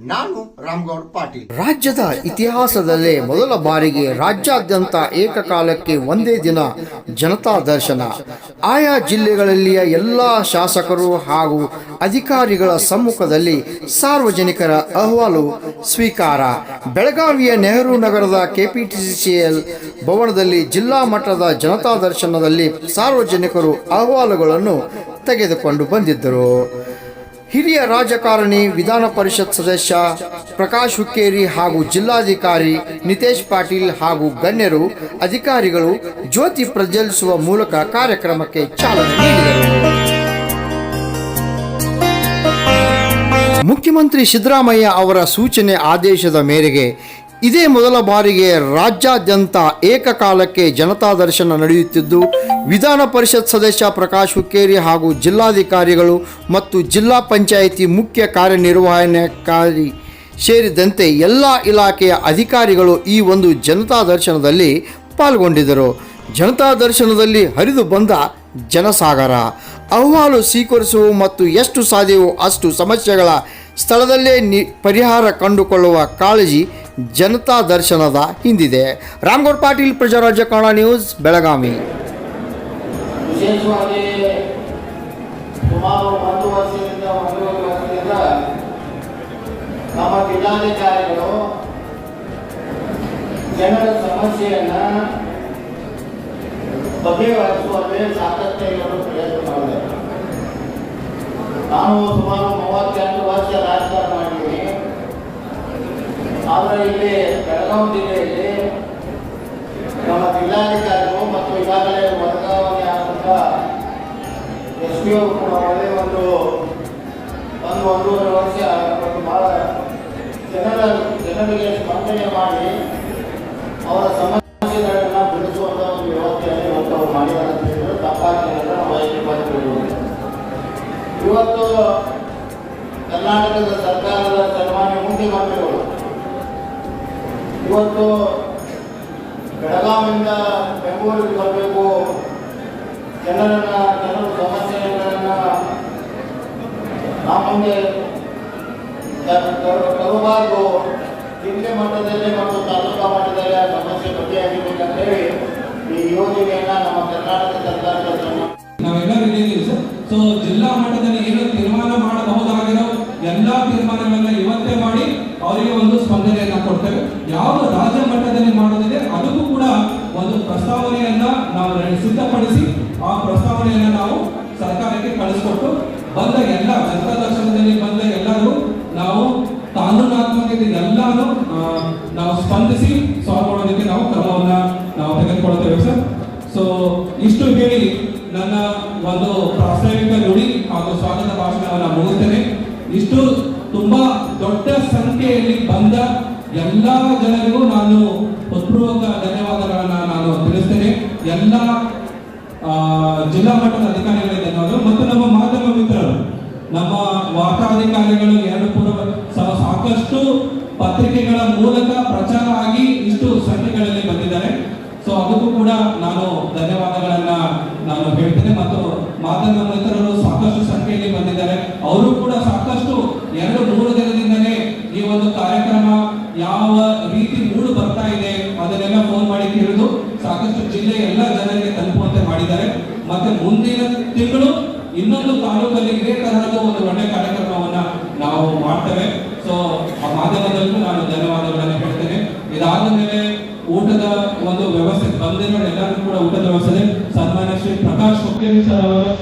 ನಾನು ರಾಮ್ಗೌಡ್ ಪಾಟೀಲ್. ರಾಜ್ಯದ ಇತಿಹಾಸದಲ್ಲೇ ಮೊದಲ ಬಾರಿಗೆ ರಾಜ್ಯಾದ್ಯಂತ ಏಕಕಾಲಕ್ಕೆ ಒಂದೇ ದಿನ ಜನತಾ ದರ್ಶನ. ಆಯಾ ಜಿಲ್ಲೆಗಳಲ್ಲಿಯ ಎಲ್ಲ ಶಾಸಕರು ಹಾಗೂ ಅಧಿಕಾರಿಗಳ ಸಮ್ಮುಖದಲ್ಲಿ ಸಾರ್ವಜನಿಕರ ಅಹವಾಲು ಸ್ವೀಕಾರ. ಬೆಳಗಾವಿಯ ನೆಹರು ನಗರದ ಕೆಪಿಟಿಸಿಎಲ್ ಭವನದಲ್ಲಿ ಜಿಲ್ಲಾ ಮಟ್ಟದ ಜನತಾ ದರ್ಶನದಲ್ಲಿ ಸಾರ್ವಜನಿಕರು ಅಹವಾಲುಗಳನ್ನು ತೆಗೆದುಕೊಂಡು ಬಂದಿದ್ದರು. ಹಿರಿಯ ರಾಜಕಾರಣಿ ವಿಧಾನ ಪರಿಷತ್ ಸದಸ್ಯ ಪ್ರಕಾಶ್ ಹುಕ್ಕೇರಿ ಹಾಗೂ ಜಿಲ್ಲಾಧಿಕಾರಿ ನಿತೇಶ್ ಪಾಟೀಲ್ ಹಾಗೂ ಗಣ್ಯರು, ಅಧಿಕಾರಿಗಳು ಜ್ಯೋತಿ ಪ್ರಜ್ವಲಿಸುವ ಮೂಲಕ ಕಾರ್ಯಕ್ರಮಕ್ಕೆ ಚಾಲನೆ ನೀಡಿದರು. ಮುಖ್ಯಮಂತ್ರಿ ಸಿದ್ದರಾಮಯ್ಯ ಅವರ ಸೂಚನೆ ಆದೇಶದ ಮೇರೆಗೆ ಇದೇ ಮೊದಲ ಬಾರಿಗೆ ರಾಜ್ಯಾದ್ಯಂತ ಏಕಕಾಲಕ್ಕೆ ಜನತಾ ದರ್ಶನ ನಡೆಯುತ್ತಿದ್ದು, ವಿಧಾನ ಪರಿಷತ್ ಸದಸ್ಯ ಪ್ರಕಾಶ್ ಹುಕ್ಕೇರಿ ಹಾಗೂ ಜಿಲ್ಲಾಧಿಕಾರಿಗಳು ಮತ್ತು ಜಿಲ್ಲಾ ಪಂಚಾಯಿತಿ ಮುಖ್ಯ ಕಾರ್ಯನಿರ್ವಹಣಾಧಿಕಾರಿ ಸೇರಿದಂತೆ ಎಲ್ಲ ಇಲಾಖೆಯ ಅಧಿಕಾರಿಗಳು ಈ ಒಂದು ಜನತಾ ದರ್ಶನದಲ್ಲಿ ಪಾಲ್ಗೊಂಡಿದ್ದರು. ಜನತಾ ದರ್ಶನದಲ್ಲಿ ಹರಿದು ಬಂದ ಜನಸಾಗರ. ಅಹವಾಲು ಸ್ವೀಕರಿಸುವ ಮತ್ತು ಎಷ್ಟು ಸಾಧ್ಯವೋ ಅಷ್ಟು ಸಮಸ್ಯೆಗಳ ಸ್ಥಳದಲ್ಲೇ ನಿ, ಪರಿಹಾರ ಕಂಡುಕೊಳ್ಳುವ ಕಾಳಜಿ ಜನತಾ ದರ್ಶನದ ಹಿಂದಿದೆ. ರಾಮ್ಗೌಡ್ ಪಾಟೀಲ್, ಪ್ರಜಾರಾಜ್ಯ ಕನ್ನಡ ನ್ಯೂಸ್, ಬೆಳಗಾವಿ. ವಿಶೇಷವಾಗಿ ಸುಮಾರು ಒಂದು ವರ್ಷದಿಂದ ಒಂದೂವರೆ ನಮ್ಮ ಜಿಲ್ಲಾಧಿಕಾರಿಗಳು ಜನರ ಸಮಸ್ಯೆಯನ್ನ ಬಗೆಹರಿಸುವಲ್ಲಿ ಸಾಕಷ್ಟು ಪ್ರಯತ್ನ ಮಾಡಿದ್ದಾರೆ. ನಾನು ಸುಮಾರು ಮೂವತ್ತೆಂಟು ವರ್ಷ ರಾಜಕಾರಣ ಮಾಡಿದ್ದೀನಿ. ಆದರೆ ಇಲ್ಲಿ ಬೆಳಗಾವಿ ಜಿಲ್ಲೆಯಲ್ಲಿ ನಮ್ಮ ಜಿಲ್ಲಾಧಿಕಾರಿಗಳು ಮತ್ತು ಈಗಾಗಲೇ ವರ್ಗಾವಣೆ ಆದಂಥ ಎಸ್ ಪಿ ಅವರು ಕೂಡ ಒಳ್ಳೆಯ ಒಂದು ಒಂದು ಒಂದೂವರೆ ವರ್ಷ ಒಂದು ಭಾಳ ಜನರ ಜನರಿಗೆ ಸ್ಪಂದನೆ ಮಾಡಿ ಅವರ ಸಮಸ್ಯೆಗಳನ್ನು ಇವತ್ತು ಬೆಳಗಾವಿಯಿಂದ ಬೆಂಗಳೂರಿಗೆ ಬರಬೇಕು. ಜನರನ್ನ, ಜನರ ಸಮಸ್ಯೆಗಳನ್ನ ನಮ್ಮ ಮುಂದೆ ತರಬಾರದು ತರ- ತರಬಾರ್ದು. ಜಿಲ್ಲೆ ಮಟ್ಟದಲ್ಲಿ ಮತ್ತು ನಾವು ಸಿದ್ಧಪಡಿಸಿ ಆ ಪ್ರಸ್ತಾವನೆಯನ್ನ ನಾವು ಸರ್ಕಾರಕ್ಕೆ ಕಳಿಸ್ಕೊಟ್ಟು ಬಂದ ಎಲ್ಲ ಜನತಾ ದರ್ಶನದಲ್ಲಿ ಬಂದ ಎಲ್ಲರೂ ನಾವು ಕಾನೂನಾತ್ಮಕತೆ ಎಲ್ಲಾನು ನಾವು ಸ್ಪಂದಿಸಿ ಸಾಲ್ವ್ ಮಾಡೋದಕ್ಕೆ ನಾವು ಕ್ರಮವನ್ನ ನಾವು ತೆಗೆದುಕೊಳ್ತೇವೆ ಸರ್. ಸೊ ಇಷ್ಟು ಹೇಳಿ ನನ್ನ ಒಂದು ಪ್ರಾಸ್ತಾವಿಕ ನುಡಿ ಹಾಗೂ ಸ್ವಾಗತ ಭಾಷಣವನ್ನು ಮುಗಿಸ್ತೇನೆ. ಇಷ್ಟು ತುಂಬಾ ದೊಡ್ಡ ಸಂಖ್ಯೆಯಲ್ಲಿ ಬಂದ ಎಲ್ಲಾ ಜನರಿಗೂ ನಾನು ಹೃತ್ಪೂರ್ವಕ ಎಲ್ಲ ಜಿಲ್ಲಾ ಮಟ್ಟದ ಅಧಿಕಾರಿಗಳಿಗೆ ಧನ್ಯವಾದಗಳು ಮತ್ತು ನಮ್ಮ ಮಾಧ್ಯಮ ಮಿತ್ರರು. ನಮ್ಮ ವಾರ್ತಾಧಿಕಾರಿಗಳು ಎರಡು ಕೂಡ ಸಾಕಷ್ಟು ಪತ್ರಿಕೆಗಳ ಮೂಲಕ ಪ್ರಚಾರ ಆಗಿ ಇಷ್ಟು ಸಂಖ್ಯೆಗಳಲ್ಲಿ ಬಂದಿದ್ದಾರೆ ಸೊ ಅದಕ್ಕೂ ಕೂಡ ನಾನು ಧನ್ಯವಾದಗಳನ್ನ ನಾನು ಹೇಳ್ತೇನೆ ಮತ್ತು ಮಾಧ್ಯಮ ಮಿತ್ರರು ಸಾಕಷ್ಟು ಸಂಖ್ಯೆಯಲ್ಲಿ ಬಂದಿದ್ದಾರೆ ಅವರು ಕೂಡ ಸಾಕಷ್ಟು ಎರಡು ಮೂರು ದಿನದಿಂದಲೇ ಈ ಒಂದು ಕಾರ್ಯಕ್ರಮ ಯಾವ ರೀತಿ ಮೂಡು ಬರ್ತಾ ಇದೆ ಅದನ್ನೆಲ್ಲ ಫೋನ್ ಮಾಡಿ ಕೇಳಿದು ಸಾಕಷ್ಟು ಜಿಲ್ಲೆಯ ಎಲ್ಲ ಜನರಿಗೆ ತಲುಪುವಂತೆ ಮಾಡಿದ್ದಾರೆ. ಮತ್ತೆ ಮುಂದಿನ ತಿಂಗಳು ಇನ್ನೊಂದು ತಾಲೂಕಲ್ಲಿ ಇದೇ ತರಹದ ಒಂದು ಒಳ್ಳೆ ಕಾರ್ಯಕ್ರಮವನ್ನ ನಾವು ಮಾಡ್ತೇವೆ. ಸೊ ಆ ಮಾಧ್ಯಮದಲ್ಲೂ ನಾನು ಧನ್ಯವಾದಗಳನ್ನು ಹೇಳ್ತೇನೆ. ಇದಾದ ಮೇಲೆ ಊಟದ ಒಂದು ವ್ಯವಸ್ಥೆ ಬಂದಿರೋ ಎಲ್ಲರಿಗೂ ಕೂಡ ಊಟದ ವ್ಯವಸ್ಥೆ ಸನ್ಮಾನ್ಯ ಶ್ರೀ ಪ್ರಕಾಶ್ ಸರ್ ಅವರು